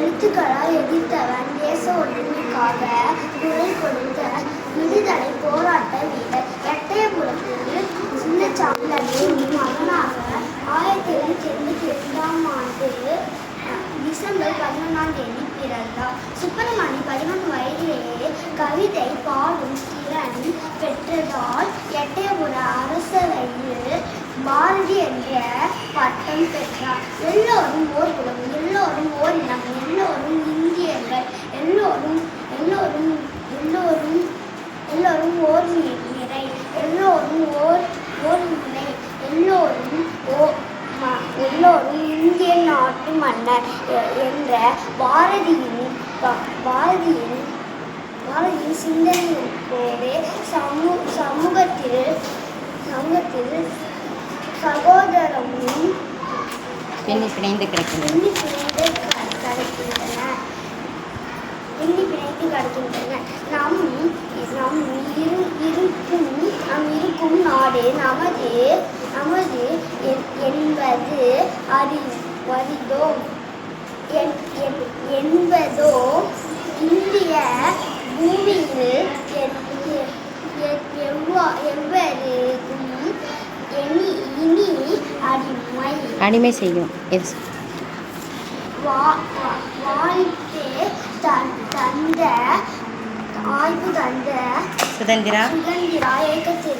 எழுத்துக்களால் எதிர்த்தவன் தேச ஒற்றுமைக்காக குரல் கொடுத்த விடுதலை போராட்ட வீரர் எட்டயபுரத்தில் சின்ன மகனாக ஆயிரத்தி எழுநூத்தி எண்பத்தி எட்டாம் ஆண்டு டிசம்பர் பதினொன்றாம் தேதி பிறந்தார். சுப்பிரமணி பதினொன்று வயதிலேயே கவிதை பாடும் திறன் பெற்றதால் எட்டயபுர அரசவையில் பாரதி என்ற பட்டம் பெற்றார். எல்லோரும் ஓர் குலம் எல்லோரும் ஓர் இனம் எல்லோரும் இந்தியர்கள் எல்லோரும் எல்லோரும் எல்லோரும் ஓர் நிறை எல்லோரும் ஓர் ஓர் நிலை எல்லோரும் ஓ ம- எல்லோரும் இந்திய நாட்டு மன்னர் என்ற பாரதியின் பாரதியின் பாரதியின் சிந்தனையோடு சமூ சமூகத்தில் சமூகத்தில் சகோதரமும் பின்னி பிணைந்து கிடக்கின்றன. பிணைத்து நம் நம் இரு இருக்கும் நம் இருக்கும் நாடு நமது நமது என்- என்பது அறி வரிதோ என்- என்- என்பதோ இந்திய பூமியில் எ- எவ்வா- இனி அடிமை. அடிமை செய்யும். எஸ். வா- வா- வாழ்க்கை தன்- தந்த ஆய்வு தந்த சுதந்திரா. சுதந்திரா நன்றி